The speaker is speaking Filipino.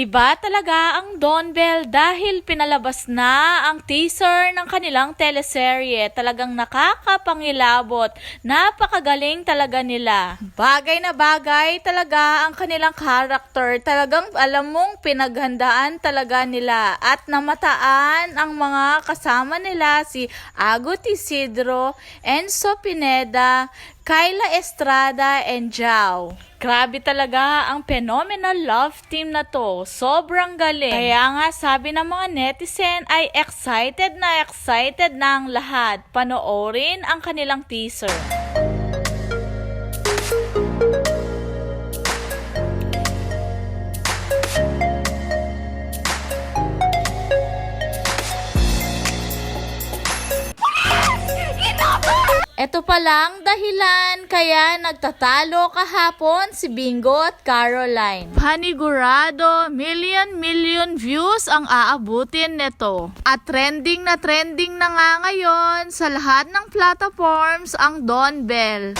Iba talaga ang Don Bell dahil pinalabas na ang teaser ng kanilang teleserye. Talagang nakakapangilabot. Napakagaling talaga nila. Bagay na bagay talaga ang kanilang character. Talagang alam mong pinaghandaan talaga nila. At namataan ang mga kasama nila si Agot Isidro, Enzo Pineda, Kyla Estrada, and Jao. Grabe talaga ang phenomenal love team na to. Sobrang galing. Kaya nga sabi ng mga netizen ay excited na excited na ang lahat. Panoorin ang kanilang teaser. Ito pa lang dahilan kaya nagtatalo kahapon si Bingo at Caroline. Panigurado, million-million views ang aabutin nito. At trending na trending na nga ngayon sa lahat ng platforms ang Don Bell.